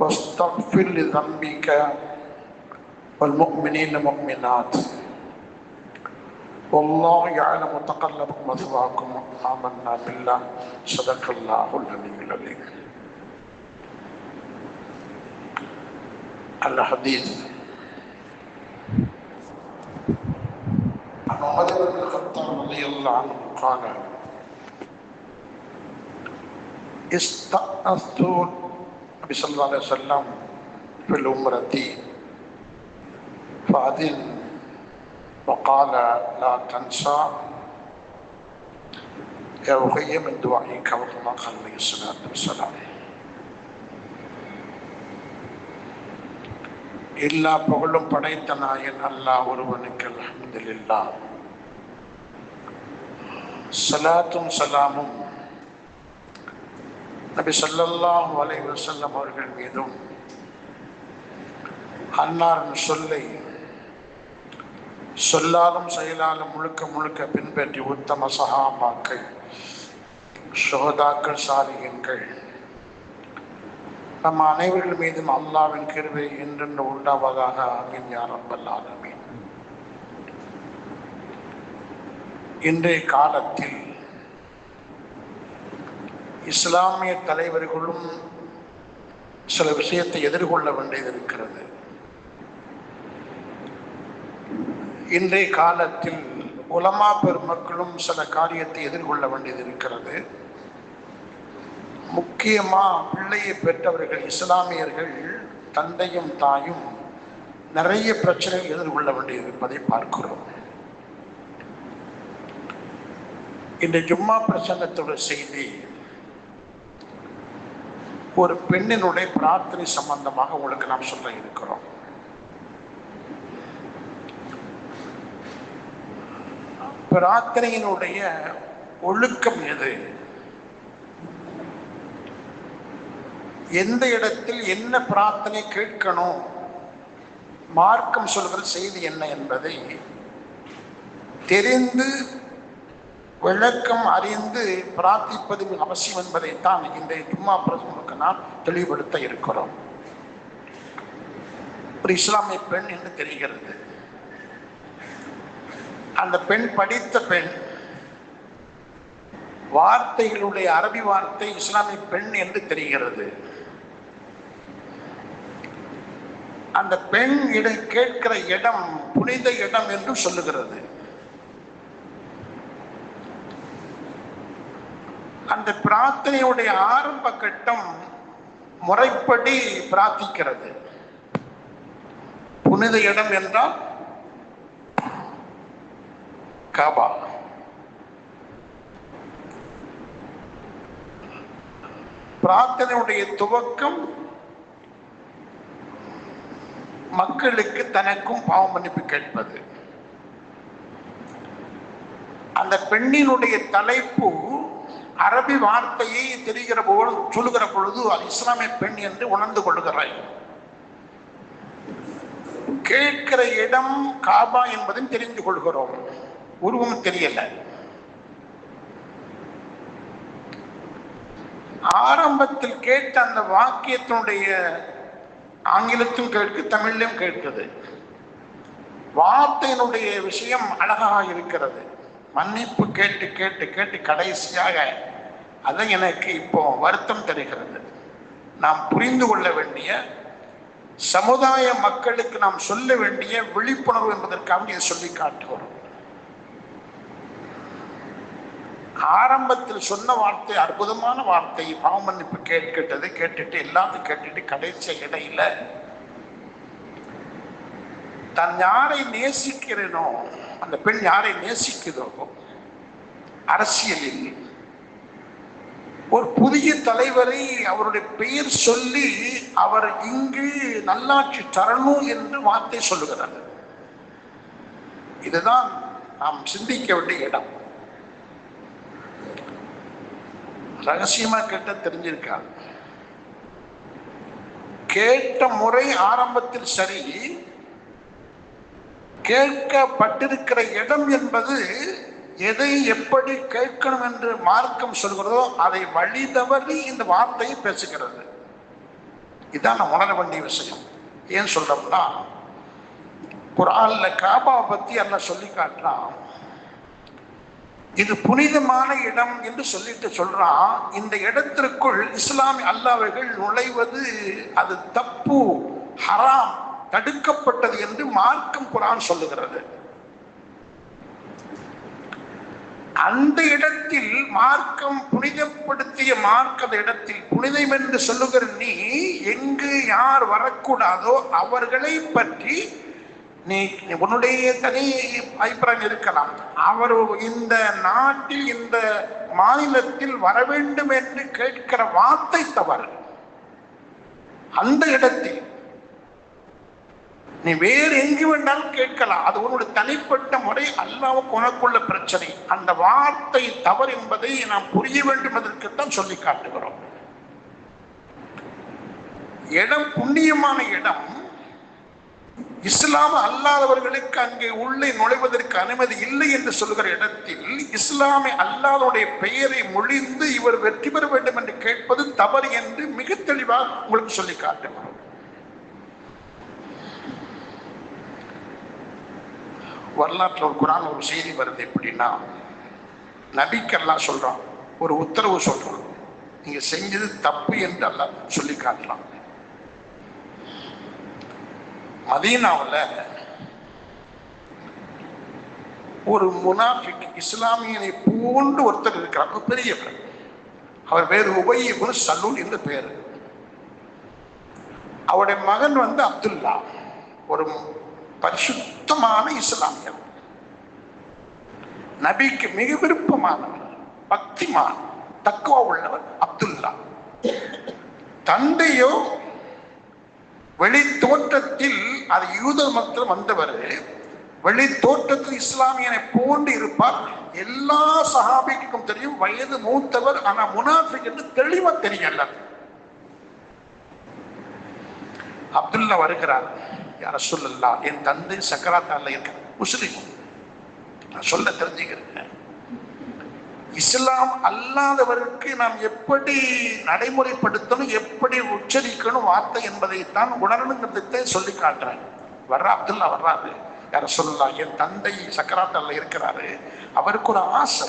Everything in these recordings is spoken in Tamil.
واستغفر لذنبك والمؤمنين المؤمنات والله يعلم تقلبكم مثواكم آمنا بالله. صدق الله العلي العظيم. الحديث رضي الله عنه قال استأنست النبي صلى الله عليه وسلم في العمرة فأذن وقال لا تنسى يا أخي من دعائك وكما قال عليه الصلاة والسلام எல்லா புகழும் படைத்த நாயன் அல்லாஹ் ஒருவனுக்கு அல்ஹம்துலில்லா சலாத்தும் சலாமும். நபி ஸல்லல்லாஹு அலைஹி வஸல்லம் அவர்கள் மீதும் அன்னாரின் சொல்லை சொல்லாலும் செயலாலும் முழுக்க முழுக்க பின்பற்றி உத்தம சகாபாக்கள் சோதாக்கள் சாதிகங்கள் நம்ம அனைவர்கள் மீதும் அல்லாவின் கிருவை என்றென்று உண்டாவதாக ஆமீன் யா இன்றைய காலத்தில் இஸ்லாமிய தலைவர்களும் சில விஷயத்தை எதிர்கொள்ள வேண்டியது இருக்கிறது இன்றைய காலத்தில் உலமா பெருமக்களும் சில காரியத்தை எதிர்கொள்ள வேண்டியது இருக்கிறது முக்கியமா பிள்ளையை பெற்றவர்கள் இஸ்லாமியர்கள் தந்தையும் தாயும் நிறைய பிரச்சனைகள் எதிர்கொள்ள வேண்டியது இருப்பதை பார்க்கிறோம். இந்த ஜும்மா பிரசங்கத்தோட செய்தி ஒரு பெண்ணினுடைய பிரார்த்தனை சம்பந்தமாக உங்களுக்கு நாம் சொல்ல இருக்கிறோம். பிரார்த்தனையினுடைய ஒழுக்கம் எது? எந்த இடத்தில் என்ன பிரார்த்தனை கேட்கணும்? மார்க்கம் சொல்கிற செய்தி என்ன என்பதை தெரிந்து விளக்கம் அறிந்து பிரார்த்திப்பது அவசியம் என்பதைத்தான் இன்றைய ஜும்மா பிரசங்களுக்கு நாம் தெளிவுபடுத்த இருக்கிறோம். ஒரு இஸ்லாமிய பெண் என்று தெரிகிறது. அந்த பெண் படித்த பெண் வார்த்தைகளுடைய அரபி வார்த்தை இஸ்லாமிய பெண் என்று தெரிகிறது. அந்த பெண் இடம் கேட்கிற இடம் புனித இடம் என்று சொல்லுகிறது. அந்த பிரார்த்தனையுடைய ஆரம்ப கட்டம் முறைப்படி பிரார்த்திக்கிறது. புனித இடம் என்றால் காபா. பிரார்த்தனையுடைய துவக்கம் மக்களுக்கு தனக்கும் பாவ மன்னிப்பு கேட்பது. அந்த பெண்ணினுடைய தலைப்பு அரபி வார்த்தையை தெரிகிற பொழுது சொல்லுகிற பொழுது அது இஸ்லாமிய பெண் என்று உணர்ந்து கொள்கிறாய் கேட்கிற இடம் காபா என்பதும் தெரிந்து கொள்கிறோம். உருவம் தெரியல. ஆரம்பத்தில் கேட்ட அந்த வாக்கியத்தினுடைய ஆங்கிலத்தும் கேட்கு தமிழிலும் கேட்குது. வார்த்தையினுடைய விஷயம் அழகாக இருக்கிறது. மன்னிப்பு கேட்டு கேட்டு கேட்டு கடைசியாக அது எனக்கு இப்போ வருத்தம் தருகிறது. நாம் புரிந்து கொள்ள வேண்டிய சமுதாய மக்களுக்கு நாம் சொல்ல வேண்டிய விழிப்புணர்வு என்பதற்காக இதை சொல்லி காட்டுகிறோம். ஆரம்பத்தில் சொன்ன வார்த்தை அற்புதமான வார்த்தை பாவ மன்னிப்பு கேட்கிட்டது கேட்டுட்டு எல்லாத்தையும் கேட்டுட்டு கடைசி இடையில தான் யாரை நேசிக்கிறேனோ அந்த பெண் யாரை நேசிக்குதோ அரசியலில் ஒரு புதிய தலைவரை அவருடைய பெயர் சொல்லி அவர் இங்கு நல்லாட்சி தரணும் என்று வார்த்தை சொல்லுகிறார். இதுதான் நாம் சிந்திக்க வேண்டிய இடம். ரகசியமா கேட்ட தெரிஞ்சிருக்காங்க கேட்ட முறை ஆரம்பத்தில் சரி கேட்கப்பட்டிருக்கிற இடம் என்பது எதை எப்படி கேட்கணும் என்று மார்க்கம் சொல்கிறதோ அதை வழி தவறி இந்த வார்த்தையை பேசுகிறது. இதான் நான் உணர வேண்டிய விஷயம். ஏன் சொல்றோம்னா குரான்ல காபாவை பத்தி அல்ல சொல்லி காட்டுறான். இது புனிதமான இடம் என்று சொல்லிட்டு சொல்றான். இந்த இடத்திற்குள் இஸ்லாமிய அல்லாவர்கள் நுழைவது அது தப்பு ஹராம். தடுக்கப்பட்டது என்று மார்க்கம் குரான் சொல்லுகிறது. அந்த இடத்தில் மார்க்கம் புனிதப்படுத்திய மார்க்க இடத்தில் புனிதம் என்று சொல்லுகிற நீ எங்கு யார் வரக்கூடாதோ அவர்களை பற்றி நீ உன்னுடைய தனி அபிப்பிராயம் இருக்கலாம். அவர் இந்த நாட்டில் இந்த மாநிலத்தில் வர வேண்டும் என்று கேட்கிற வார்த்தை தவறு. அந்த இடத்தில் நீ வேறு எங்கு வேண்டாலும் கேட்கலாம். அது உன்னுடைய தனிப்பட்ட முறை அல்லாவுக்கு உனக்குள்ள பிரச்சனை. அந்த வார்த்தை தவறு என்பதை நாம் புரிய வேண்டும் என்பதற்குத்தான் சொல்லி காட்டுகிறோம். இடம் புண்ணியமான இடம். இஸ்லாம் அல்லாதவர்களுக்கு அங்கே உள்ளே நுழைவதற்கு அனுமதி இல்லை என்று சொல்கிற இடத்தில் இஸ்லாமை அல்லாதவருடைய பெயரை மொழிந்து இவர் வெற்றி பெற வேண்டும் என்று கேட்பது தவறு என்று மிக தெளிவாக உங்களுக்கு சொல்லி காட்டுகிறோம். வரலாற்றில் ஒரு குரான் ஒரு செய்தி வருது எப்படின்னா நபிக்கெல்லாம் சொல்றான் ஒரு உத்தரவு சொல்றான். நீங்க செஞ்சது தப்பு என்று அல்ல சொல்லி காட்டலாம் மதீனாவில் ஒரு முனாஃபிக் இஸ்லாமியனை போன்று ஒருத்தர் இருக்கிறார். பெரியவர். அவர் பேர் உபயிபுன் சலூல் என்று பேர். அவருடைய மகன் வந்து அப்துல்லா. ஒரு பரிசுத்தமான இஸ்லாமியர். நபிக்கு மிக விருப்பமானவர் பக்திமான் தக்குவா உள்ளவர் அப்துல்லா. தந்தையோ வெளி தோற்றத்தில் அது யூத மக்கள் வந்தவர் வெளி தோற்றத்தில் இஸ்லாமியனை போன்று இருப்பார். எல்லா சஹாபிக்கும் தெரியும் வயது மூத்தவர் ஆனா முனாஃபிக் என்று தெளிவா தெரியல அப்துல்லா வருகிறார். யார சொல்லலா என் தந்தை சக்கராத்தால இருக்க முஸ்லீம். நான் சொல்ல தெரிஞ்சுக்கிறேன். இஸ்லாம் அல்லாதவருக்கு நாம் எப்படி நடைமுறைப்படுத்தணும் எப்படி உச்சரிக்கணும் வார்த்தை என்பதைத்தான் உணரணுங்கிறதை சொல்லி காட்டுறேன் வர்ற அப்துல்லா வர்றாரு. யார சொல்லலாம் என் தந்தை சக்கராத்தால இருக்கிறாரு. அவருக்கு ஒரு ஆசை.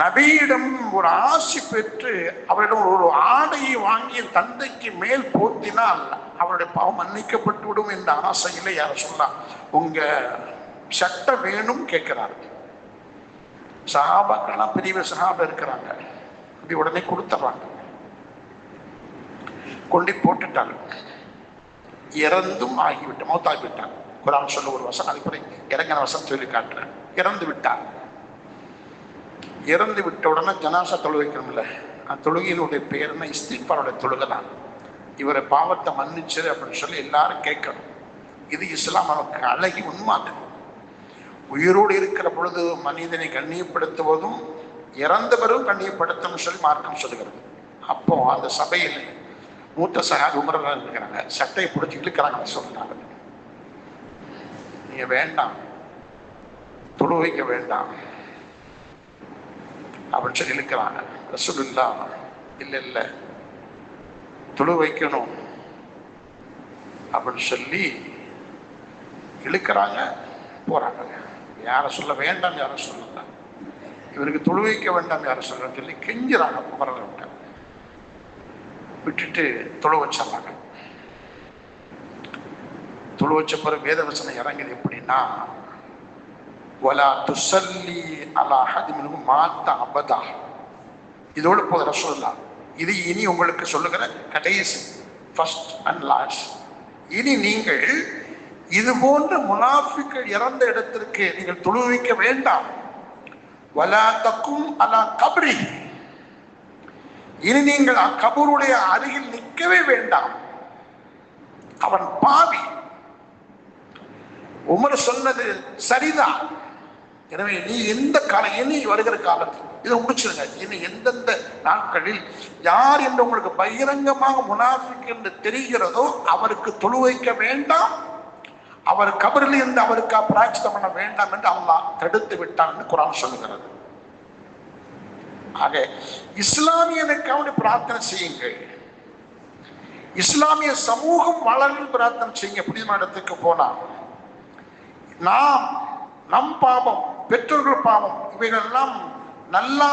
நபியிடம் ஒரு ஆசி பெற்று அவரிடம் ஒரு ஆடையை வாங்கி தந்தைக்கு மேல் போத்தினால் அவருடைய பாவம் மன்னிக்கப்பட்டு விடும் என்ற ஆசையில யார சொல்லலாம் உங்க சட்டம் வேணும் கேட்கிறாரு. சஹாபாக்கெல்லாம் பெரிய சஹாபா இருக்கிறாங்க. அப்படி உடனே கொடுத்துட்றாங்க கொண்டு போட்டுட்டாங்க. இறந்தும் ஆகிவிட்டு மௌத்தாகிவிட்டாங்க. குரான் சொல்ல ஒரு வசனம் அதுக்கு இறங்கின வசனம் சொல்லி காட்டுறேன் இறந்து விட்டாங்க. இறந்து விட்ட உடனே ஜனாசா தொழுவிக்கணும்ல அந்த தொழுகையினுடைய பேர் என்ன இஸ்திஃபாருடைய தொழுகை தான். இவரை பாவத்தை மன்னிச்சு அப்படின்னு சொல்லி எல்லாரும் கேட்கணும். இது இஸ்லாம் அவனுக்கு அழகி உண்மாது உயிரோடு இருக்கிற பொழுது மனிதனை கண்ணியப்படுத்துவதும் இறந்தவரும் கண்ணியப்படுத்தணும் சொல்லி மார்க்கம் சொல்லுகிறது. அப்போ அந்த சபையில் மூத்த சகாது உமரெல்லாம் இருக்கிறாங்க. சட்டையை பிடிச்சி இழுக்கிறாங்க சொல்றாங்க. நீங்க வேண்டாம். துணு வைக்க வேண்டாம். அப்படின்னு சொல்லி இழுக்கிறாங்க ரசூலுல்லா இல்லை இல்லை துளு வைக்கணும். அப்படின்னு சொல்லி இழுக்கிறாங்க போறாங்க. யாரை சொல்ல வேண்டாம் யாரை சொல்லல இவருக்கு தொழு வைக்க வேண்டாம் யாரை சொல்ல சொல்லி கெஞ்சுறாங்க குமரனை விட்டுட்டு தொழு வச்சிடறாங்க. தொழு வச்ச பிறகு வேத வசனம் இறங்குது எப்படின்னா ஒலா துசல்லி அலா ஹதிமினு மாத்த அபதா. இதோடு போது ரசோல்லா இது இனி உங்களுக்கு சொல்லுகிற கடைசி ஃபர்ஸ்ட் அண்ட் லாஸ்ட் இனி நீங்கள் இது போன்ற முனாஃபிக்கள் இறந்த இடத்திற்கு நீங்கள் தொழுவிக்க வேண்டாம். வலா தக்கும் அலா கபரி. இனி நீங்கள் அக்கபருடைய அருகில் நிற்கவே வேண்டாம். அவன் பாவி. உமர் சொன்னது சரிதான். எனவே நீ எந்த காலம் இனி வருகிற காலத்தில் இதை முடிச்சிருங்க. இனி எந்தெந்த நாட்களில் யார் என்று உங்களுக்கு பகிரங்கமாக முனாஃபிக் என்று தெரிகிறதோ அவருக்கு தொழு வைக்க வேண்டாம். அவர் கபரில் இருந்து அவருக்கு பிராட்சிதம் பண்ண வேண்டாம் என்று அல்லாஹ் தடுத்து விட்டான் என்று குரான் சொல்லுகிறது. ஆக இஸ்லாமியனுக்காக பிரார்த்தனை செய்யுங்கள். இஸ்லாமிய சமூகம் வளர்ந்து பிரார்த்தனை செய்யுங்க. புனிதமான இடத்துக்கு போனா நாம் நம் பாவம் பெற்றோர்கள் பாவம் இவைகளெல்லாம் நல்லா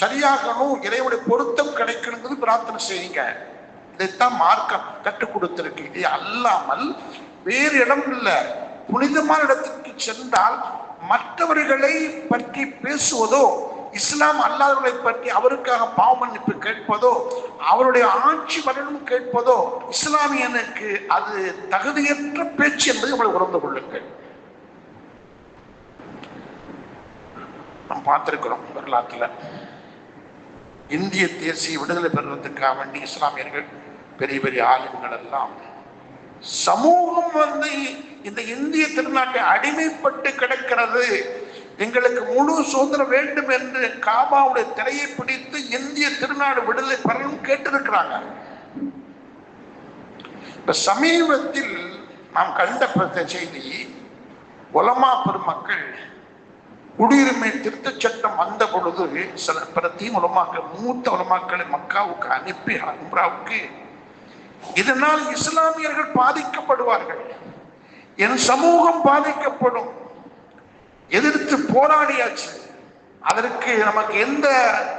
சரியாகணும் இறைவனுடைய பொருத்தம் கிடைக்கணுங்கிறது பிரார்த்தனை செய்யுங்க. இதைத்தான் மார்க்கம் கற்றுக் கொடுத்திருக்கு. இது அல்லாமல் வேறு இடம் இல்லை. புனிதமான இடத்துக்கு சென்றால் மற்றவர்களை பற்றி பேசுவதோ இஸ்லாம் அல்லாதவர்களை பற்றி அவருக்காக பாவ மன்னிப்பு கேட்பதோ அவருடைய ஆட்சி வரணும் கேட்பதோ இஸ்லாமியனுக்கு அது தகுதியற்ற பேச்சு என்பதை உங்களை உணர்ந்து கொள்ளுங்கள். நம்ம பார்த்திருக்கிறோம் வரலாற்றில். இந்திய தேசிய விடுதலை பெறுவதற்காக வேண்டி இஸ்லாமியர்கள் பெரிய பெரிய ஆளுங்கள் எல்லாம் சமூகம் வந்து இந்த இந்திய திருநாட்டை அடிமைப்பட்டு கிடக்கிறது. எங்களுக்கு முழு சுதந்திரம் வேண்டும் என்று காபாவுடைய திரையை பிடித்து இந்திய திருநாடு விடுதலை பெறணும் கேட்டிருக்கிறாங்க. இப்ப சமீபத்தில் நாம் கண்ட செய்தி உலமா பெருமக்கள் குடியுரிமை திருத்தச் சட்டம் வந்த பொழுது சில பிரத்தியும் உலமாக்கள் மூத்த உலமாக்களை மக்காவுக்கு அனுப்பி உம்ராவுக்கு இதனால் இஸ்லாமியர்கள் பாதிக்கப்படுவார்கள். என் சமூகம் பாதிக்கப்படும். எதிர்த்து போராடியாச்சு. அதற்கு நமக்கு எந்த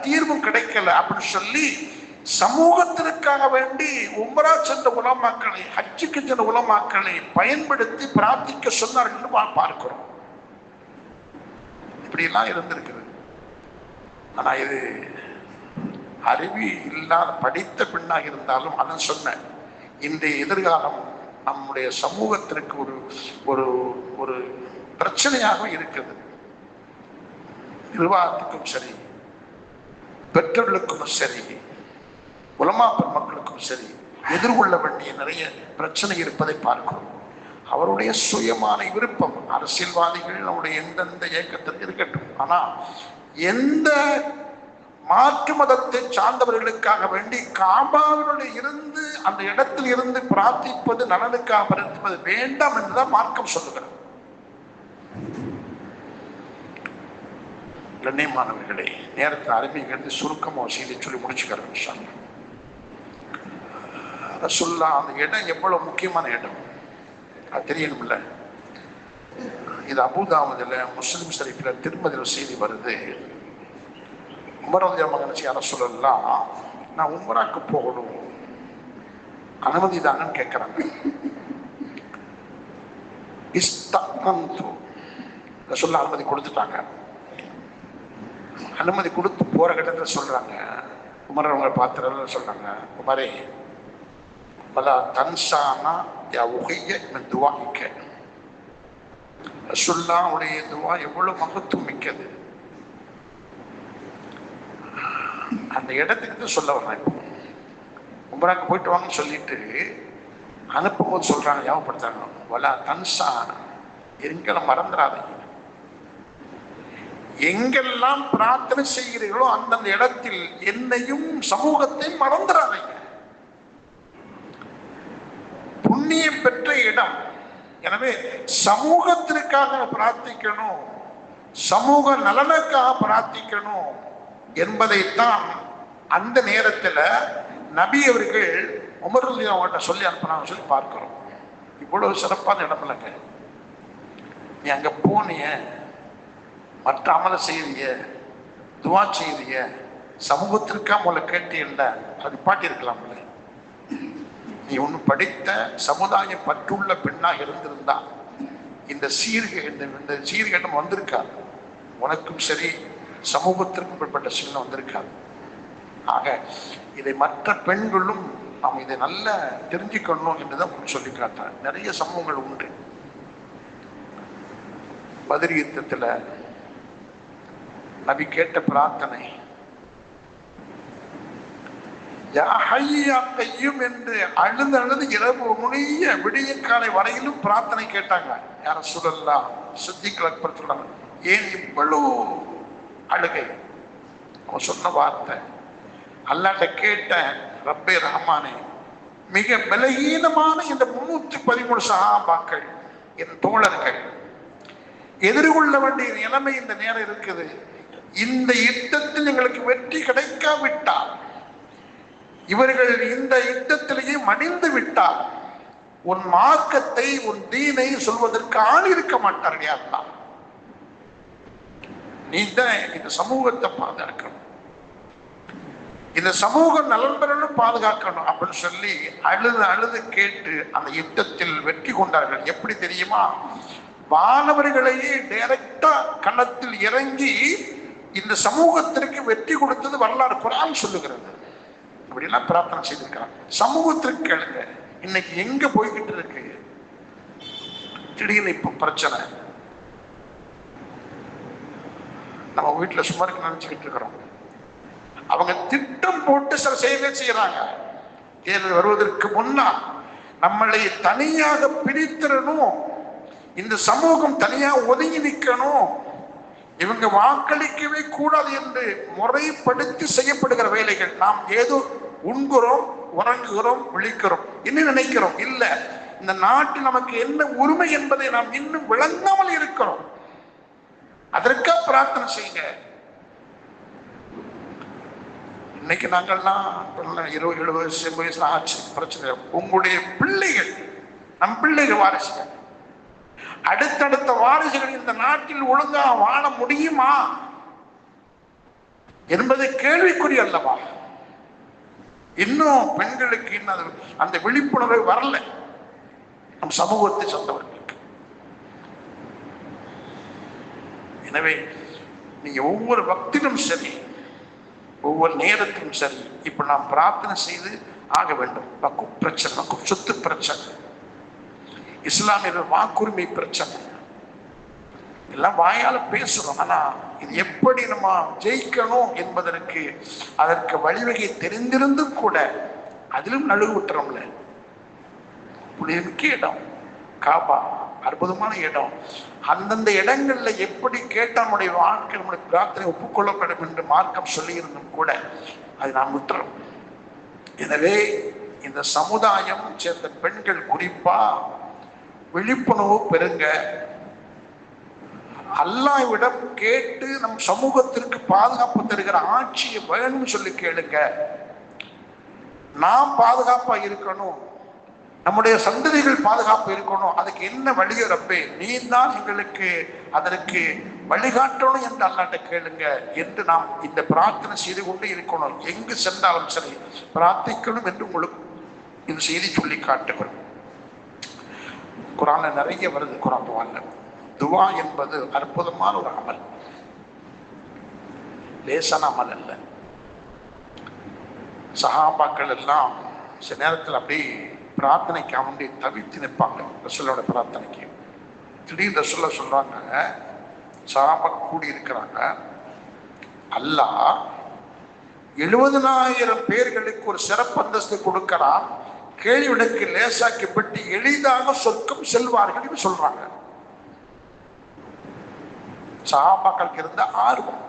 தீர்வும் கிடைக்கல. அப்படின்னு சொல்லி சமூகத்திற்காக வேண்டி உம்ரா சென்ற உலமாக்களை ஹஜ்ஜுக்கு சென்ற உலமாக்களை பயன்படுத்தி பிரார்த்திக்க சொன்னார்கள் பார்க்கிறோம். இப்படிலாம் இருந்திருக்குது ஆனா இது அறிவி இல்லாத படித்த பெண்ணாக இருந்தாலும் அதான் சொன்னேன் இந்த எதிர்காலம் நம்முடைய சமூகத்திற்கு ஒரு ஒரு ஒரு பிரச்சனையாக இருக்கிறது. நிர்வாகத்துக்கும் சரி பெற்றோர்களுக்கும் சரி உலமா மக்களுக்கும் சரி எதிர்கொள்ள வேண்டிய நிறைய பிரச்சனை இருப்பதை பார்க்கிறோம். அவருடைய சுயமான விருப்பம். அரசியல்வாதிகள் அவருடைய எந்தெந்த இயக்கத்திற்கு இருக்கட்டும். ஆனா எந்த மாற்று மதத்தை சார்ந்தவர்களுக்காக வேண்டி காபாவினுடைய இருந்து அந்த இடத்தில் இருந்து பிரார்த்திப்பது நலனுக்காக பிரார்த்திப்பது வேண்டாம் என்றுதான் மார்க்கம் சொல்லுகிறது. கண்ணியமானவர்களே நேரத்தில் அருமைகள் சுருக்கமாக செய்தி சொல்லி முடிச்சுக்கிறேன் இன்ஷா ரசுல்லா அந்த இடம் எவ்வளவு முக்கியமான இடம்? அது தெரியணும்ல. இது அபுதாமதுல முஸ்லிம் ஷரீஃபில் திருமதியில் செய்தி வருது. உமரவதியா மகன் யார சொல்லலாம் நான் உமராக்கு போகணும். அனுமதி தாங்கன்னு கேட்குறாங்க இஸ்தகந்து சொல்ல அனுமதி கொடுத்துட்டாங்க. அனுமதி கொடுத்து போற கட்டத்தில் சொல்றாங்க. உமர் அவங்க பார்த்துறத சொல்றாங்க. உமரே பலா யா உகைய மின் துவாய்க்க ரசுல்லாவுடைய துவா எவ்வளவு மகத்துவம் மிக்கது அந்த இடத்துக்கு தான் சொல்ல வரேன் இப்போ. போயிட்டு வாங்கன்னு சொல்லிட்டு அனுப்பும்போது சொல்றாங்க ஞாபகப்படுத்தாங்க வலா தன்சான எங்களை மறந்துடாதீங்க எங்கெல்லாம் பிரார்த்தனை செய்கிறீர்களோ அந்தந்த இடத்தில் என்னையும் சமூகத்தையும் மறந்துடாதீங்க புண்ணியம் பெற்ற இடம். எனவே சமூகத்திற்காக பிரார்த்திக்கணும். சமூக நலனுக்காக பிரார்த்திக்கணும் என்பதைத்தான் அந்த நேரத்துல நபி அவர்கள் உமர்லி அவங்கள்ட்ட சொல்லி அனுப்பினாங்க சொல்லி பார்க்கிறோம். இவ்வளவு சிறப்பான இடம் இல்லைங்க நீ அங்க போனிய. மற்ற அமல செய்திய. துவா செய்திய. சமூகத்திற்காக உங்களை கேட்டீல்ல அது பாட்டி இருக்கலாம்ல நீ ஒன்று படித்த சமுதாய பற்றுள்ள பெண்ணாக இருந்திருந்தா இந்த சீர்கே இந்த இந்த சீர்கேட்டம் வந்திருக்காது. உனக்கும் சரி சமூகத்திற்கும் பிற்பட்ட சின்னம் வந்திருக்காது. ஆக இதை மற்ற பெண்களும் நாம் இதை நல்லா தெரிஞ்சுக்கணும் என்றுதான் சொல்லி காட்டுறேன் நிறைய சமூகங்கள் உண்டு. பதிரி யுத்தத்துல நபி கேட்ட பிரார்த்தனை கையும் என்று அழுது அழுது இரவு முடிய விடிய காலை வரையிலும் பிரார்த்தனை கேட்டாங்க. யார சொல்லலாம் சித்திகள் அக்பர் சொல்றாங்க ஏன் இவ்வளோ அழுகை? அவன் சொன்ன வார்த்தை. அல்லாட்ட கேட்டேன் ரப்பே ரஹ்மானே மிக பலகீனமான இந்த முன்னூத்தி பதிமூணு சகாபாக்கள் என் தோழர்கள் எதிர்கொள்ள வேண்டிய நிலைமை இந்த நேரம் இருக்குது. இந்த யுத்தத்தில் எங்களுக்கு வெற்றி கிடைக்காவிட்டால் இவர்கள் இந்த யுத்தத்திலேயே மடிந்து விட்டால் உன் மார்க்கத்தை உன் தீனை சொல்வதற்கு ஆள் இருக்க மாட்டார்கள் யாரெல்லாம் நீ தான் இந்த சமூகத்தை பாதுகாக்கணும். இந்த சமூக நலன் பெறணும் பாதுகாக்கணும் அப்படின்னு சொல்லி அழுது அழுது கேட்டு அந்த யுத்தத்தில் வெற்றி கொண்டார்கள். எப்படி தெரியுமா? வானவர்களையே டைரக்டா களத்தில் இறங்கி இந்த சமூகத்திற்கு வெற்றி கொடுத்தது வரலாறு குரான் சொல்லுகிறது. அப்படிலாம் பிரார்த்தனை செய்திருக்கிறான். சமூகத்திற்கு கேளுங்க. இன்னைக்கு எங்க போய்கிட்டு இருக்கு? திடீர்னு இப்ப பிரச்சனை. நம்ம வீட்டுல சும்மா இருக்க நினைச்சுக்கிட்டு இருக்கிறோம். அவங்க திட்டம் போட்டு சில செய்யவே செய்யறாங்க தேர்தல் வருவதற்கு முன்னால் நம்மளை தனியாக பிரித்திடணும். இந்த சமூகம் தனியா ஒதுங்கி நிற்கணும் இவங்க வாக்களிக்கவே கூடாது என்று முறைப்படுத்தி செய்யப்படுகிற வேலைகள். நாம் ஏதோ உண்கிறோம் உறங்குகிறோம் விழிக்கிறோம். என்ன நினைக்கிறோம்? இல்ல. இந்த நாட்டில் நமக்கு என்ன உரிமை என்பதை நாம் இன்னும் விளங்காமல் இருக்கிறோம். அதற்காக பிரார்த்தனை செய்யுங்க. இன்னைக்கு நாங்கள்லாம் இருபது எழுபது வயசு எண்பது வயசுல ஆச்சு பிரச்சனை உங்களுடைய பிள்ளைகள் நம் பிள்ளைகள் வாரிசுகள். அடுத்தடுத்த வாரிசுகள் இந்த நாட்டில் ஒழுங்கா வாழ முடியுமா என்பது கேள்விக்குறி அல்லவா? இன்னும் பெண்களுக்கு இன்னும் அது- அந்த விழிப்புணர்வு வரல. நம் சமூகத்தை சொந்தவர்களுக்கு எனவே நீங்க ஒவ்வொரு பக்திலும் சரி ஒவ்வொரு நேரத்திலும் சரி இப்ப நாம் பிரார்த்தனை செய்து ஆக வேண்டும். வக்கு பிரச்சனை வக்கு சொத்து பிரச்சனை. இஸ்லாமியர்கள் வாக்குரிமை பிரச்சனை. எல்லாம் வாயால பேசுறோம். ஆனா இது எப்படி நம்ம ஜெயிக்கணும் என்பதற்கு அதற்கு வழிவகை தெரிந்திருந்தும் கூட அதிலும் நழுவு விட்டுறோம்ல புனித முக்கிய இடம். காபா அற்புதமான இடம். அந்தந்த இடங்கள்ல எப்படி கேட்டால் நம்முடைய வாழ்க்கை நம்முடைய பிரார்த்தனை ஒப்புக்கொள்ளப்படும் என்று மார்க்கம் சொல்லியிருந்தும் கூட அது நாம் விட்டுறோம் எனவே இந்த சமுதாயம் சேர்ந்த பெண்கள் குறிப்பா விழிப்புணர்வு பெறுங்க. அல்லாவிடம் கேட்டு நம் சமூகத்திற்கு பாதுகாப்பு தருகிற ஆட்சியை வேணும்னு சொல்லி கேளுங்க. நாம் பாதுகாப்பா இருக்கணும். நம்முடைய சந்ததிகள் பாதுகாப்பு இருக்கணும். அதுக்கு என்ன வழியோ ரப்பே நீ தான் எங்களுக்கு அதற்கு வழிகாட்டணும் என்று அல்லாட்ட கேளுங்க என்று நாம் இந்த பிரார்த்தனை செய்து கொண்டு இருக்கணும். எங்கு சென்றாலும் சரி பிரார்த்திக்கணும் என்று உங்களுக்கு இந்த செய்தி சொல்லி காட்டுகிறோம். குரான்ல நிறைய வருது குரான் துவான்ல துவா என்பது அற்புதமான ஒரு அமல். லேசான அமல் அல்ல. சஹாபாக்கள் எல்லாம் சில நேரத்தில் அப்படி பிரார்த்தனைக்கு அவண்டி தவித்து நிற்பாங்க ரசூலோட பிரார்த்தனைக்கு. திடீர் ரசூல சொல்றாங்க சஹாபா கூடி இருக்கிறாங்க அல்லாஹ் எழுபதனாயிரம் பேர்களுக்கு ஒரு சிறப்பு அந்தஸ்து கொடுக்கிறான். கேள்விகளுக்கு லேசாக்கப்பட்டு எளிதாக சொர்க்கம் செல்வார்கள் என்று சொல்றாங்க. சகாபாக்களுக்கு இருந்த ஆர்வம்.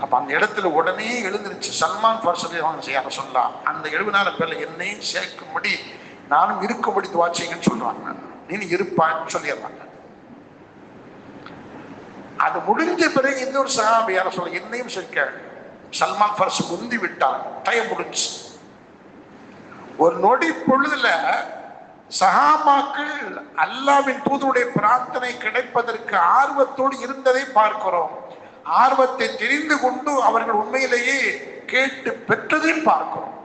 அப்ப அந்த இடத்துல உடனே எழுந்துருச்சு சல்மான் பர்சதி செய்ய சொல்லலாம் அந்த எழுபதாயிரம் பேர்ல என்னையும் சேர்க்கும்படி நானும் இருக்கும்படி துவாச்சிங்கன்னு சொல்றாங்க. நீ இருப்பான்னு சொல்லிடுறாங்க. அது முடிஞ்ச பிறகு இன்னொரு சகாபி யார சொல்ல என்னையும் சேர்க்க. சல்மான் பர்ஸ் முந்தி விட்டான். டைம் முடிஞ்சு ஒரு நொடி பொழுதுல சஹாபாக்கள் அல்லாவின் தூதுடைய பிரார்த்தனை கிடைப்பதற்கு ஆர்வத்தோடு இருந்ததை பார்க்கிறோம். ஆர்வத்தை தெரிந்து கொண்டு அவர்கள் உண்மையிலேயே கேட்டு பெற்றதையும் பார்க்கிறோம்.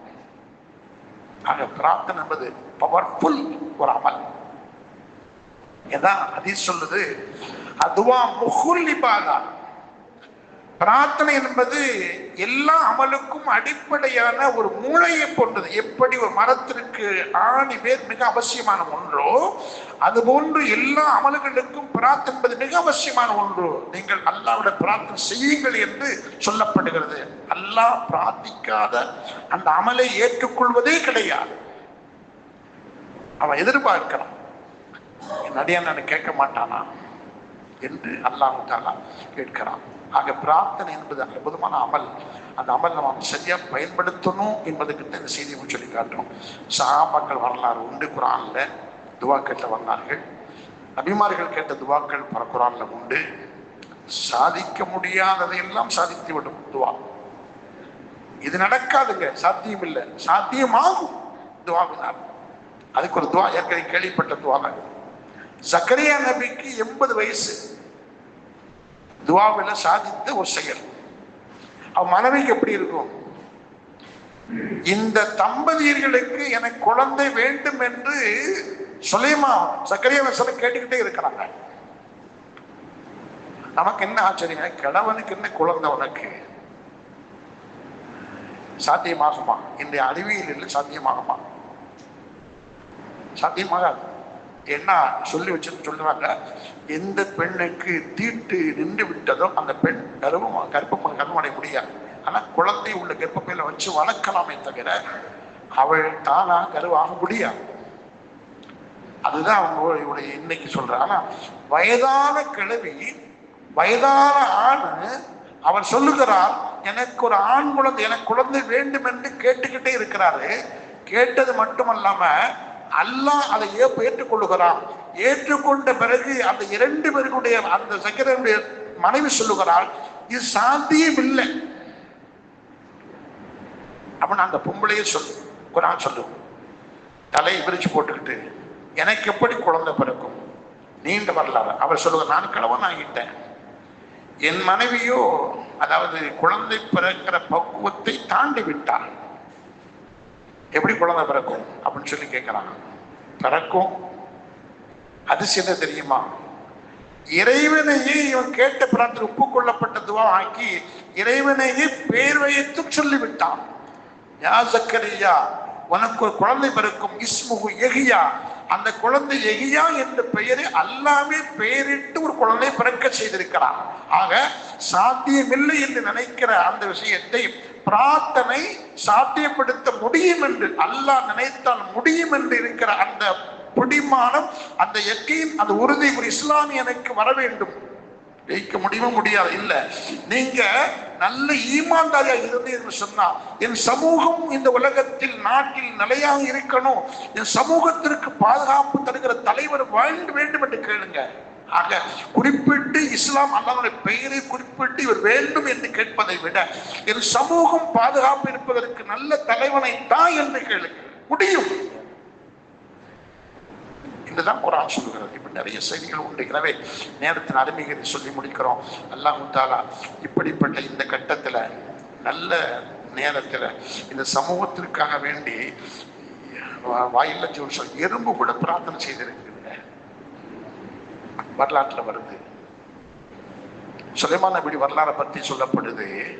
ஆக பிரார்த்தனை என்பது பவர்ஃபுல் ஒரு அமல். ஏதான் அதீஸ் சொல்லுது அதுவா முகுல் இபாதா. பிரார்த்தனை என்பது எல்லா அமலுக்கும் அடிப்படையான ஒரு மூளையை போன்றது. எப்படி ஒரு மரத்திற்கு ஆணி பேர் மிக அவசியமான ஒன்றோ அதுபோன்று எல்லா அமல்களுக்கும் பிரார்த்தனை என்பது மிக அவசியமான ஒன்று நீங்கள் அல்லாவிட பிரார்த்தனை செய்யுங்கள் என்று சொல்லப்படுகிறது. அல்லாஹ் பிரார்த்திக்காத அந்த அமலை ஏற்றுக்கொள்வதே கிடையாது. அவன் எதிர்பார்க்கிறான் என் அடியான் நான் கேட்க மாட்டானா? என்று அல்லாஹ் தாலா கேட்கிறான். ஆக பிரார்த்தனை என்பது அற்புதமான அமல். அந்த அமல் நம்ம சரியா பயன்படுத்தணும் என்பதுக்கு தான் இந்த செய்தியை சொல்லி காட்டுறோம். சஹாபாக்கள் வரலாறு உண்டு குரான்ல துவா கேட்ட வந்தார்கள் அபிமார்கள் கேட்ட துவாக்கள் பரக்குறான்ல உண்டு. சாதிக்க முடியாததையெல்லாம் சாதித்து விடும் துவா. இது நடக்காதுங்க சாத்தியம் இல்லை சாத்தியமாகும் துவாவினால் அதுக்கு ஒரு துவா ஏற்கனவே கேள்விப்பட்ட துவா தான் சக்கரியா நபிக்கு எண்பது வயசு. துவாவில் சாதித்த ஒரு செயல். அவன் மனைவிக்கு எப்படி இருக்கும்? இந்த தம்பதியர்களுக்கு எனக்கு குழந்தை வேண்டும் என்று சுலைமா சக்கரியா வசனம் கேட்டுக்கிட்டே இருக்கிறாங்க. நமக்கு என்ன ஆச்சரியம்? கிழவனுக்கு என்ன குழந்தை உனக்கு? சாத்தியமாகுமா? இந்த அறிவியலில் சாத்தியமாகுமா? சாத்தியமாகாது. என்ன சொல்லி வச்சு சொல்றாங்க எந்த பெண்ணுக்கு தீட்டு நின்று விட்டதோ அந்த பெண் கர்ப்பம் கர்ப்பம் கர்ப்பமடைய முடியாது. ஆனா குழந்தை உள்ள கர்ப்பப்பையில வச்சு வளர்க்கலாமே தவிர அவள் தானா கருவாக முடியாது. அதுதான் அவங்க இவருடைய இன்னைக்கு சொல்ற ஆனா வயதான கிழவி வயதான ஆண் அவர் சொல்லுகிறார் எனக்கு ஒரு ஆண் குழந்தை எனக்கு குழந்தை வேண்டும் என்று கேட்டுக்கிட்டே இருக்கிறாரு. கேட்டது மட்டுமல்லாம அல்லாஹ் அதை ஏ- ஏற்றுக்கொள்ளுகிறான். ஏற்றுக்கொண்ட பிறகு அந்த இரண்டு பேருடைய அந்த சக்கரனுடைய மனைவி சொல்லுகிறாள் இது சாத்தியம் இல்லை. அப்படின்னு அந்த பொம்பளையே சொல்லு குரான் சொல்லு. தலையை விரிச்சு போட்டுக்கிட்டு எனக்கு எப்படி குழந்தை பிறக்கும்? நீண்ட வரலாறு. அவர் சொல்லுங்க நான் கிழவன் ஆகிட்டேன். என் மனைவியோ அதாவது குழந்தை பிறக்கிற பக்குவத்தை தாண்டி விட்டார். எப்படி குழந்தை பிறக்கும் அப்படின்னு சொல்லி கேட்கிறாங்க பிறக்கும்? அதிசயம் தெரியுமா? இறைவனையே இவன் கேட்ட பிரார்த்தனை ஒப்புக்கொள்ளப்பட்ட துவா ஆக்கி இறைவனையே பேர் வைத்து சொல்லிவிட்டான். யா சக்கரியா உனக்கு ஒரு குழந்தை பிறக்கும். இஸ்முகு எகியா அந்த குழந்தை எகியா என்ற பெயரை அல்லாமே பெயரிட்டு ஒரு குழந்தை பிறக்க செய்திருக்கிறான். ஆக சாத்தியமில்லை என்று நினைக்கிற அந்த விஷயத்தை பிரார்த்தனை சாத்தியப்படுத்த முடியும் என்று அல்லாஹ் நினைத்தால் முடியும் என்று இருக்கிற அந்த பிடிமானம் அந்த எக்கையும் அந்த உறுதி ஒரு இஸ்லாமியனுக்கு வர வேண்டும். ஜெயிக்க முடியவும் முடியாது? இல்ல. நீங்க நல்ல ஈமான்தாரியா இருந்தீங்கன்னு சொன்னா என் சமூகம் இந்த உலகத்தில் நாட்டில் நிலையாக இருக்கணும் என் சமூகத்திற்கு பாதுகாப்பு தருகிற தலைவர் வாழ்ந்து வேண்டும் என்று கேளுங்க. ஆக குறிப்பிட்டு இஸ்லாம் அல்லாவுடைய பெயரை குறிப்பிட்டு இவர் வேண்டும் என்று கேட்பதை விட என் சமூகம் பாதுகாப்பு இருப்பதற்கு நல்ல தலைவனை தான் என்று கேளு. முடியும். இதுதான் குரான் சொல்கிறது. இப்படி நிறைய செய்திகள் உண்டு. எனவே நேரத்தின் அருமைகளை சொல்லி முடிக்கிறோம். அல்லாஹ் தாலா இப்படிப்பட்ட இந்த கட்டத்துல நல்ல நேரத்துல இந்த சமூகத்திற்காக வேண்டி வாயில்ல ஜோல் எறும்பு கூட பிரார்த்தனை செய்திருக்கு வரலாற்றில் வருது. சுலைமான் நபி வரலாறை பற்றி சொல்லப்படுது.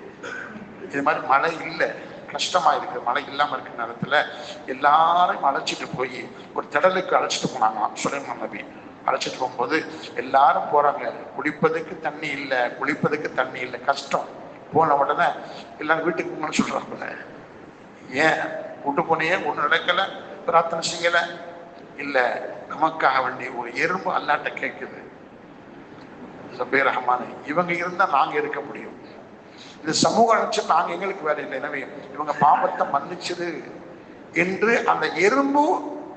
இது மாதிரி மழை இல்லை கஷ்டமா இருக்கு மழை இல்லாம இருக்கிற நேரத்துல எல்லாரையும் அழைச்சிட்டு போய் ஒரு திடலுக்கு அழைச்சிட்டு போனாங்களாம் சுலைமான் நபி. அழைச்சிட்டு போகும்போது எல்லாரும் போறாங்க குளிப்பதுக்கு தண்ணி இல்லை குளிப்பதுக்கு தண்ணி இல்லை கஷ்டம். போன உடனே எல்லாரும் வீட்டுக்கு போங்கன்னு சொல்றாங்க ஏன்? கூட்டு போனியே ஒன்றும் நடக்கல பிரார்த்தனை செய்யல. இல்ல நமக்காக வேண்டி ஒரு எறும்பு அல்லாட்ட கேட்குது சபே ரஹ்மான் இவங்க இருந்தால் நாங்கள் இருக்க முடியும். இது சமூக அமைச்சர் நாங்கள் எங்களுக்கு வேலை இல்லை. எனவே இவங்க பாவத்தை மன்னிச்சது என்று அந்த எறும்பு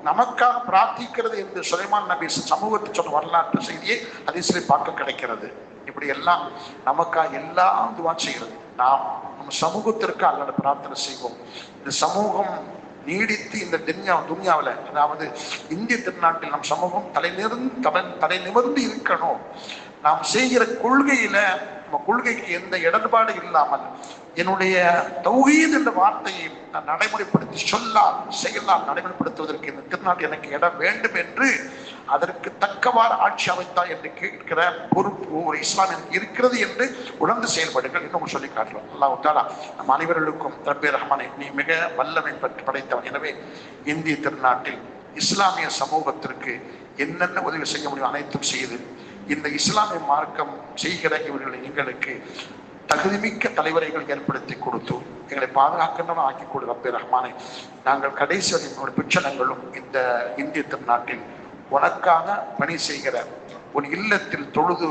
நமக்காக பிரார்த்திக்கிறது என்று சுலைமான் நபி சமூகத்தை சொன்ன வரலாற்று செய்தியை அதிசலை பார்க்க கிடைக்கிறது. இப்படி எல்லாம் நமக்காக எல்லாம் துவா செய்கிறது. நாம் நம்ம சமூகத்திற்கு அல்லது பிரார்த்தனை செய்வோம். இந்த சமூகம் நீடித்து இந்த துன்யா துன்யாவில் அதாவது இந்திய திருநாட்டில் நம் சமூகம் தலை நிமிர்ந்து தலை தலை நிமிர்ந்து இருக்கணும். நாம் செய்கிற கொள்கையில நம்ம கொள்கைக்கு எந்த இடர்பாடு இல்லாமல் என்னுடைய தௌஹீத் என்ற வார்த்தையை நான் நடைமுறைப்படுத்தி சொல்லால் செயலால் நடைமுறைப்படுத்துவதற்கு இந்த திருநாள் எனக்கு இடம் வேண்டும் என்று அதற்கு தக்கவாறு ஆட்சி அமைத்தா என்று கேட்கிற பொறுப்பு ஒரு இஸ்லாம் எனக்கு இருக்கிறது என்று உணர்ந்து செயல்படுங்கள் இன்னும் சொல்லி காட்டுறோம் அல்லா உத்தாலா நம் அனைவர்களுக்கும் ரப்பே ரஹ்மானை நீ மிக வல்லமை பெற்று படைத்தவன். எனவே இந்திய திருநாட்டில் இஸ்லாமிய சமூகத்திற்கு என்னென்ன உதவி செய்ய முடியும் அனைத்தும் செய்து இந்த இஸ்லாமிய மார்க்கம் செய்கிற இவர்களை எங்களுக்கு தகுதிமிக்க தலைவரைகள் ஏற்படுத்தி கொடுத்து எங்களை பாதுகாக்கின்றன ஆக்கி கொடு அப்பே ரஹ்மானே. நாங்கள் கடைசி வரை ஒரு பிச்சனங்களும் இந்த இந்திய திருநாட்டில் உனக்காக பணி செய்கிற உன் இல்லத்தில் தொழுது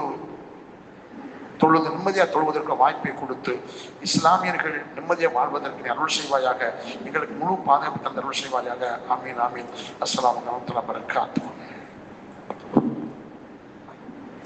தொழுது நிம்மதியாக தொழுவதற்கு வாய்ப்பை கொடுத்து இஸ்லாமியர்கள் நிம்மதியாக வாழ்வதற்கு அருள் செய்வாயாக. எங்களுக்கு முழு பாதுகாப்பு தந்த அருள் செய்வாயாக. ஆமீன் ஆமீன். அஸ்லாம் அலைக்கும் வரஹ்மத்துல்லாஹி